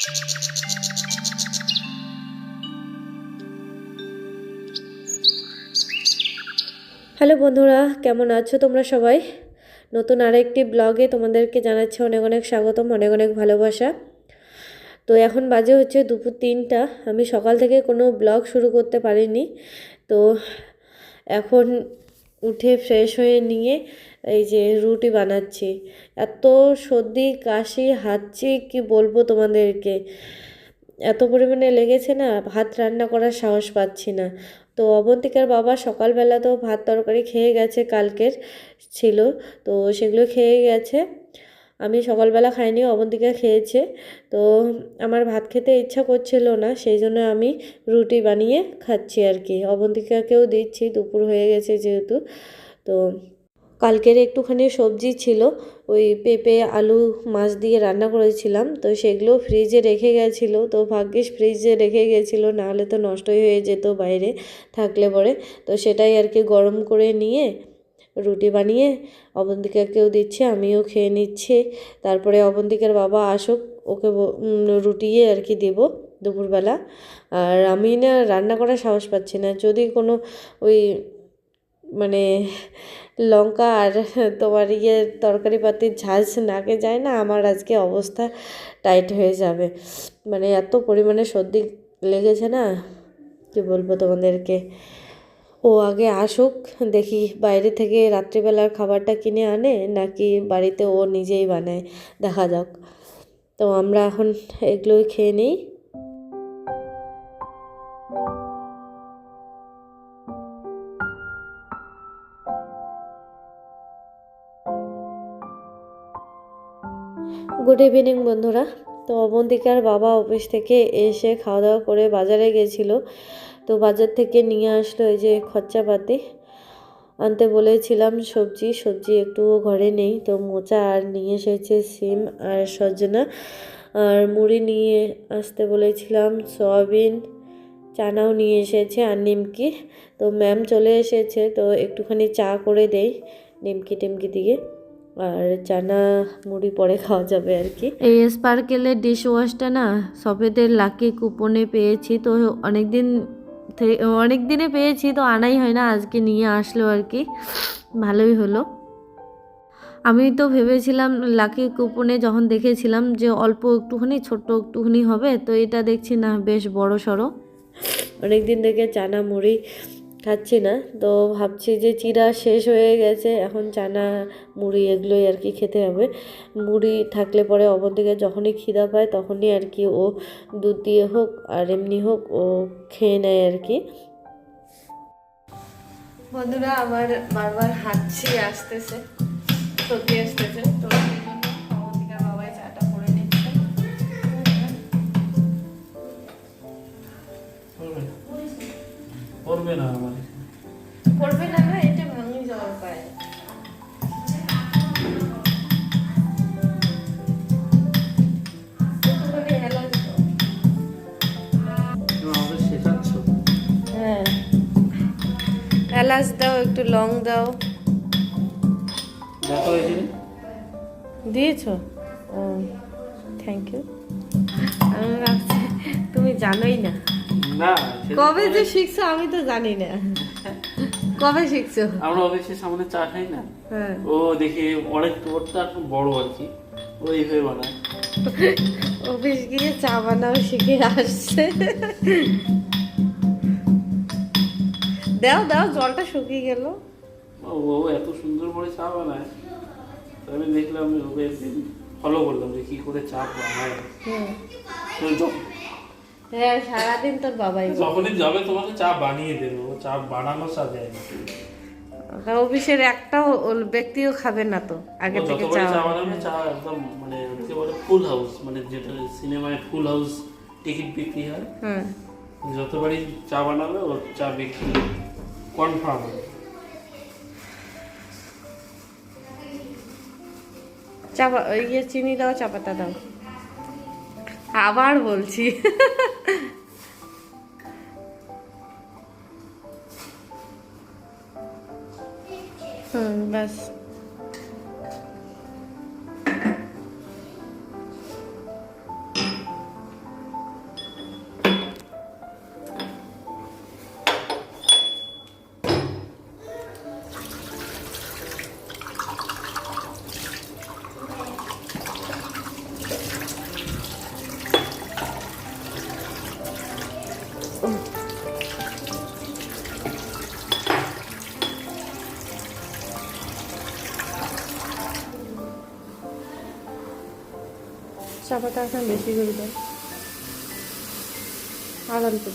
Hello বন্ধুরা, কেমন আছো তোমরা সবাই? নতুন আরেকটি ব্লগে তোমাদেরকে জানাচ্ছি অনেক অনেক স্বাগতম, অনেক অনেক ভালোবাসা। তো এখন বাজে হচ্ছে দুপুর তিনটা, আমি সকাল থেকে কোনো ব্লগ শুরু করতে পারিনি। তো এখন উঠে ফ্রেশ হয়ে নিয়ে এই যে রুটি বানাচ্ছি। এত সর্দি, কাশি হাঁচি কি বলব তোমাদেরকে? এত পরিমাণে লেগেছে না, ভাত রান্না করার সাহস পাচ্ছি না। তো অবন্তিকার বাবা সকালবেলা তো ভাত তরকারি খেয়ে গেছে, কালকের ছিল। তো সেগুলো খেয়ে গেছে। আমি সকালবেলা খাইনি, অবন্তিকা খেয়েছে। তো আমার ভাত খেতে ইচ্ছা করছিল না, সেই জন্য আমি রুটি বানিয়ে খাচ্ছি আর কি। অবন্তিকাকেও দিচ্ছি, দুপুর হয়ে গেছে যেহেতু। তো কালকের একটুখানি সবজি ছিল, ওই পেঁপে, আলু, মাছ দিয়ে রান্না করেছিলাম। তো সেগুলো ফ্রিজে রেখে গেছিল, তো ভাগ্যিস ফ্রিজে রেখে গেছিল নাহলে তো নষ্টই হয়ে যেত বাইরে থাকলে পরে। তো সেটাই আর কি গরম করে নিয়ে রুটি বানিয়ে অবন্তিকাকেও দিচ্ছি, আমিও খেয়ে নিচ্ছি। তারপরে অবন্তিকার বাবা আসুক, ওকে রুটিয়ে আর কি দেবো দুপুরবেলা। আর আমি না রান্না করার সাহস পাচ্ছি না। যদি কোনো ওই মানে লঙ্কা আর তোমার ইয়ে তরকারি পাতির ঝাঁজ নাকে যায় না, আমার আজকে অবস্থা টাইট হয়ে যাবে। মানে এত পরিমাণে সর্দি লেগেছে না, কি বলব তোমাদেরকে? ও আগে আসুক, দেখি বাইরে থেকে রাত্রিবেলার খাবারটা কিনে আনে, নাকি বাড়িতে ও নিজেই বানায়। দেখা যাক। তো আমরা এখন এগুলোই খেয়ে নিই। গুড ইভিনিং বন্ধুরা। তো অবন্তিকার বাবা অফিস থেকে এসে খাওয়া দাওয়া করে বাজারে গেছিল। তো বাজার থেকে নিয়ে আসলো এই যে খরচাপাতি। আনতে বলেছিলাম সবজি সবজি একটুও ঘরে নেই, তো মোচা আর নিয়ে এসেছে সিম আর সজনা। আর মুড়ি নিয়ে আসতে বলেছিলাম, সয়াবিন, চানাও নিয়ে এসেছে আর নিমকি। তো ম্যাম চলে এসেছে, তো একটুখানি চা করে দেই নিমকি টিমকি দিয়ে। আর চানা মুড়ি পরে খাওয়া যাবে আর কি। এই স্পার্কেলের ডিশ ওয়াশটা না সবেদের লাকি কুপনে পেয়েছি তো অনেক দিন অনেক দিনে পেয়েছি তো আনাই হয় না আজকে নিয়ে আসলো আর কি। ভালোই হলো। আমি তো ভেবেছিলাম লাকি কুপনে যখন দেখেছিলাম যে অল্প একটুখানি ছোট্ট একটুখানি হবে তো এটা দেখছি না বেশ বড় সড়ো অনেক দিন থেকে চানা মুড়ি খাচ্ছি না। তো ভাবছি যে চিরা শেষ হয়ে গেছে, এখন চানা, মুড়ি এগুলোই আর কি খেতে হবে। মুড়ি থাকলে পরে অবন্তিকে যখনই খিদা পায় তখনই আর কি ও দুধ দিয়ে হোক আর এমনি হোক ও খেয়ে নেয় আর কি। বন্ধুরা, আমার বারবার হাঁটছি আসতেছে, সর্দি আসতেছে, তো পড়বে না আমার পড়বে না না এটা ভাঙি যাওয়ার পায় এলাচ দাও। হ্যাঁ। এলাচ দাও একটু লং দাও। দিয়েছ? ও থ্যাংক ইউ আমি ভাবছি তুমি জানোই না। কবে যে শিখছো আমি তো জানি না। কবে শিখছো? আমরা অফিসের সামনে চা খাই না। হ্যাঁ। ও দেখি অনেক তোরটা একটু বড় আর কি ও এইভাবে বানায়। অফিস গিয়ে চা বানাও শিখে আসছে। দাও দাও জলটা শুকিয়ে গেল। ও ও এত সুন্দর করে চা বানায়। তো আমি দেখলাম ওকে ফলো করলাম যে কি করে চা বানায়। তো য- হ্যাঁ সারাদিন তোর বাবাই যখনই যাবে তোমাকে চা বানিয়ে দেবে ও চা বানানো চা দেয় না অফিসের একটাও ব্যক্তিও খাবে না তো আগে থেকে চা বানাবে। চা একদম মানে ওকে বলে ফুল হাউস মানে যেটা সিনেমায় ফুল হাউস টিকিট বিক্রি হয়। হুম। যতবারই চা বানাবে ওর চা বিক্রি কনফার্ম চা ইয়ে চিনি দাও চা পাতা দাও। আবার বলছি। 嗯，没事。Thank you. চা পাতা এখন বেশি করে দেয়। আদান অল্প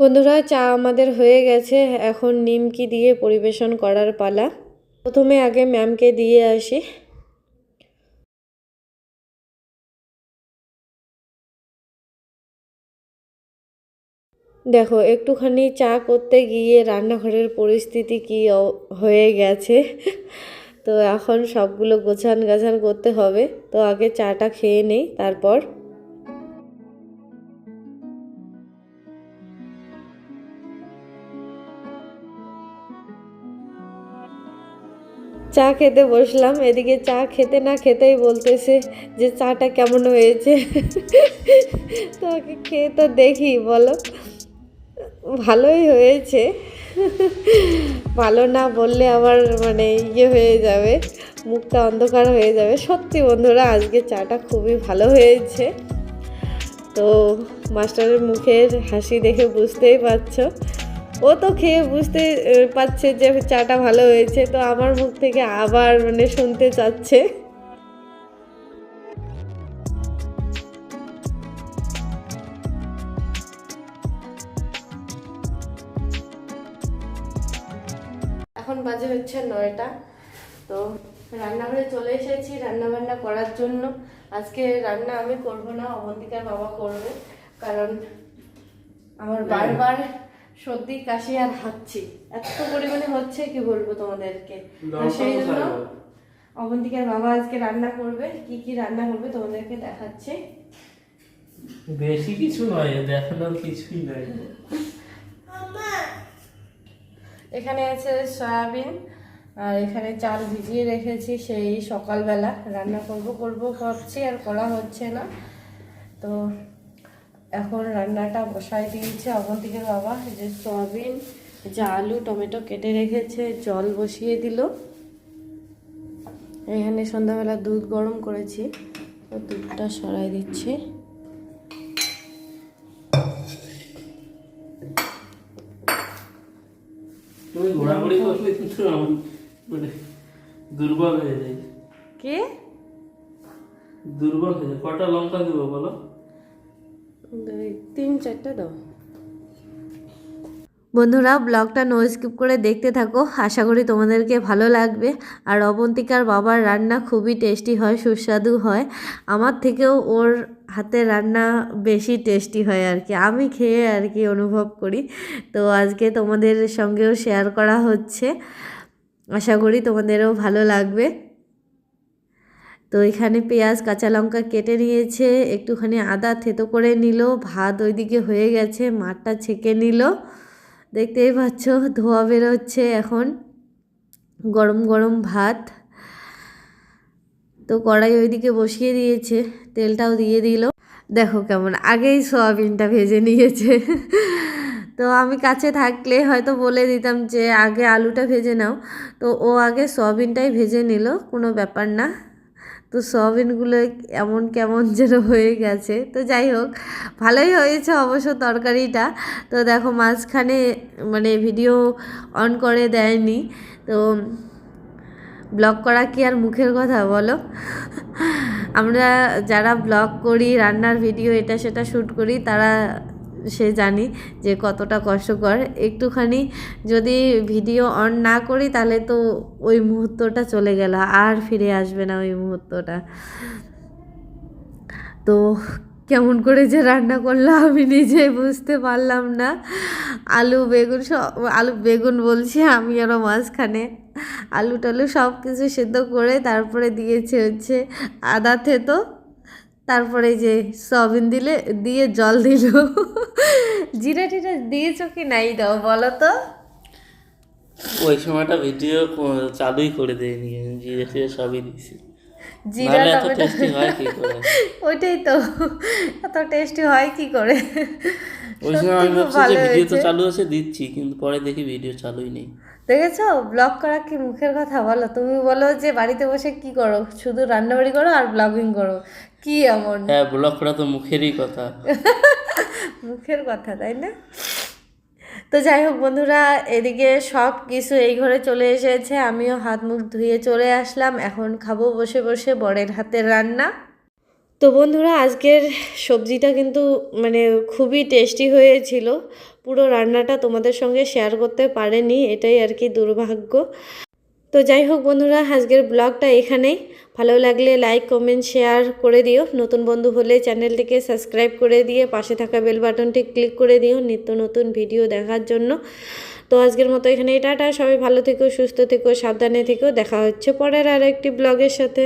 বন্ধুরা, চা আমাদের হয়ে গেছে। এখন নিমকি দিয়ে পরিবেশন করার পালা। প্রথমে আগে ম্যামকে দিয়ে আসি। দেখো, একটুখানি চা করতে গিয়ে রান্নাঘরের পরিস্থিতি কি হয়ে গেছে। তো এখন সবগুলো গোছান গাছান করতে হবে। তো আগে চাটা খেয়ে নেই, তারপর চা খেতে বসলাম। এদিকে চা খেতে না খেতেই বলতেছে যে চাটা কেমন হয়েছে। তো আগে খেয়ে তো দেখি, বলো। ভালোই হয়েছে। ভালো না বললে আবার মানে ইয়ে হয়ে যাবে, মুখটা অন্ধকার হয়ে যাবে। সত্যি বন্ধুরা, আজকে চাটা খুবই ভালো হয়েছে। তো মাস্টারের মুখের হাসি দেখে বুঝতেই পারছ। ও তো খেয়ে বুঝতে পারছে যে চাটা ভালো হয়েছে তো আমার মুখ থেকে আবার মানে শুনতে চাচ্ছে। এখন বাজে হচ্ছে নয়টা তো রান্নাঘরে চলে এসেছি রান্না বান্না করার জন্য। আজকে রান্না আমি করব না অবন্তিকার বাবা করবে কারণ আমার বারবার সর্দি কাশি আর হাঁচছি এত পরিমাণে হচ্ছে কি বলব তোমাদেরকে? সেই জন্য অবন্তিকার বাবা আজকে রান্না করবে কি কি রান্না করবে তোমাদেরকে দেখাচ্ছি। বেশি কিছু নয় দেখানোর কিছুই নাই। এখানে আছে সয়াবিন আর এখানে চাল ভিজিয়ে রেখেছি সেই সকালবেলা রান্না করব করব ভাবছি আর করা হচ্ছে না। তো এখন রান্নাটা বসাই দিয়েছে। অবন্তিকের বাবা যে সয়াবিন যে আলু টমেটো কেটে রেখেছে জল বসিয়ে দিল। এখানে সন্ধ্যাবেলা দুধ গরম করেছি তো দুধটা সরাই দিচ্ছি। মানে দুর্বল হয়ে যায়। কে? দুর্বল হয়ে যায়। কটা লঙ্কা দেবো বলো? তিন চারটা দাও। বন্ধুরা, ব্লগটা নো স্কিপ করে দেখতে থাকো। আশা করি তোমাদেরকে ভালো লাগবে। আর অবন্তিকার বাবার রান্না খুবই টেস্টি হয়, সুস্বাদু হয়। আমার থেকেও ওর হাতের রান্না বেশি টেস্টি হয় আর কি। আমি খেয়ে আর কি অনুভব করি। তো আজকে তোমাদের সঙ্গেও শেয়ার করা হচ্ছে। আশা করি তোমাদেরও ভালো লাগবে। তো এখানে পেঁয়াজ, কাঁচা লঙ্কা কেটে নিয়েছে, একটুখানি আদা থেতো করে নিল, ভাত ওইদিকে হয়ে গেছে, মাঠটা ছেঁকে নিল। দেখতেই পাচ্ছ, ধোয়া বেরোচ্ছে এখন। গরম গরম ভাত। তো কড়াই ওইদিকে বসিয়ে দিয়েছে, তেলটাও দিয়ে দিল। দেখো কেমন, আগেই সোয়াবিনটা ভেজে নিয়েছে। তো আমি কাছে থাকলে হয়তো বলে দিতাম যে, আগে আলুটা ভেজে নাও। তো ও আগে সয়াবিনটাই ভেজে নিল, কোনো ব্যাপার না। তো সয়াবিনগুলো এমন কেমন যেন হয়ে গেছে। তো যাই হোক, ভালোই হয়েছে অবশ্য তরকারিটা। তো দেখো মাঝখানে মানে ভিডিও অন করে দেয়নি। তো ব্লগ করা কি আর মুখের কথা বলো? আমরা যারা ব্লগ করি, রান্নার ভিডিও এটা সেটা শ্যুট করি, তারা সে জানি যে কতটা কষ্টকর। একটুখানি যদি ভিডিও অন না করি তাহলে তো ওই মুহূর্তটা চলে গেল, আর ফিরে আসবে না ওই মুহূর্তটা। তো কেমন করে যে রান্না করলাম আমি নিজে বুঝতে পারলাম না। আলু, বেগুন সব, আলু, বেগুন বলছি আমি আরও মাঝখানে। আলু টালু সব কিছু সেদ্ধ করে তারপরে দিয়েছে হচ্ছে আদা থেতো। তারপরে যে সবিন দিলে, দিয়ে জল দিল। জিরা টিরা দিয়েছ কি নাই দাও, বলো তো। ওই সময়টা ভিডিও চালুই করে দেয়নি জিরা টিরা সবই দিয়েছি। জিরা টমেটো ওইটাই তো। এত টেস্টি হয় কি করে? ওই সময় আমি ভাবছি যে ভিডিও তো চালু আছে দিচ্ছি কিন্তু পরে দেখি ভিডিও চালুই নেই। দেখেছ? ব্লগ করা কি মুখের কথা? বলো তুমি বলো যে বাড়িতে বসে কি করো? শুধু রান্নাবাড়ি করো আর ব্লগিং করো? কি এমন? হ্যাঁ ব্লগ করা তো মুখেরই কথা। মুখের কথা তাই না? তো যাই হোক বন্ধুরা, এদিকে সব কিছু এই ঘরে চলে এসেছে। আমিও হাত মুখ ধুয়ে চলে আসলাম। এখন খাব বসে বসে বরের হাতের রান্না। তো বন্ধুরা, আজকের সবজিটা কিন্তু মানে খুবই টেস্টি হয়েছিল। পুরো রান্নাটা তোমাদের সঙ্গে শেয়ার করতে পারেনি, এটাই আর কি দুর্ভাগ্য। তো যাই হোক বন্ধুরা, আজকের ব্লগটা এখানেই। ভালো লাগলে লাইক কমেন্ট শেয়ার করে দিও। নতুন বন্ধু হলে চ্যানেলটিকে সাবস্ক্রাইব করে দিয়ে পাশে থাকা বেল বাটনটি ক্লিক করে দিও নিত্য নতুন ভিডিও দেখার জন্য। তো আজকের মতো এখানে টাটা। সবাই ভালো থেকো, সুস্থ থেকো, সাবধানে থেকো। দেখা হচ্ছে পরের আর একটি ব্লগের সাথে।